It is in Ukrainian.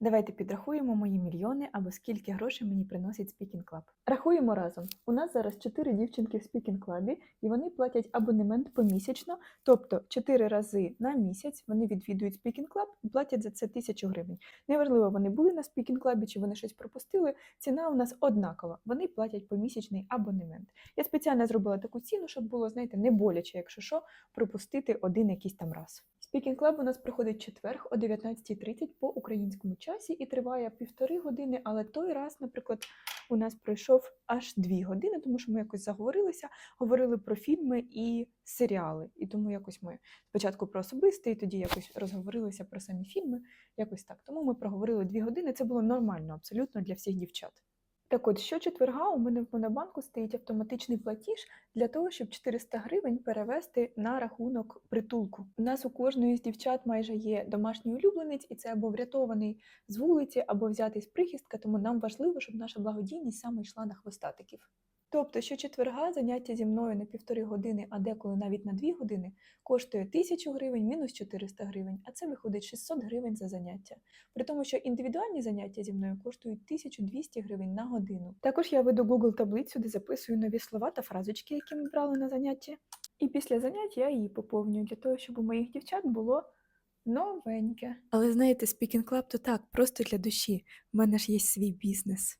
Давайте підрахуємо мої мільйони або скільки грошей мені приносить Speaking Club. Рахуємо разом. У нас зараз 4 дівчинки в Speaking Club, і вони платять абонемент помісячно, тобто 4 рази на місяць вони відвідують Speaking Club і платять за це 1000 гривень. Неважливо, вони були на Speaking Club чи вони щось пропустили. Ціна у нас однакова. Вони платять помісячний абонемент. Я спеціально зробила таку ціну, щоб було, знаєте, не боляче, якщо що, пропустити один якийсь там раз. Speaking Club у нас проходить четверг о 19.30 по українському часі і триває півтори години, але той раз, наприклад, у нас пройшов аж дві години, тому що ми якось заговорилися, говорили про фільми і серіали. І тому якось ми спочатку про особисте, і тоді якось розговорилися про самі фільми. Якось так. Тому ми проговорили дві години. Це було нормально абсолютно для всіх дівчат. Так от, щочетверга у мене в Монобанку стоїть автоматичний платіж для того, щоб 400 гривень перевести на рахунок притулку. У нас у кожної з дівчат майже є домашній улюбленець, і це або врятований з вулиці, або взятий з прихистка, тому нам важливо, щоб наша благодійність саме йшла на хвостатиків. Тобто, щочетверга заняття зі мною на півтори години, а деколи навіть на дві години, коштує 1000 гривень мінус 400 гривень, а це виходить 600 гривень за заняття. При тому, що індивідуальні заняття зі мною коштують 1200 гривень на годину. Також я веду Google таблицю, де записую нові слова та фразочки, які ми брали на занятті. І після занять я її поповнюю для того, щоб у моїх дівчат було новеньке. Але знаєте, Speaking Club то так, просто для душі. У мене ж є свій бізнес.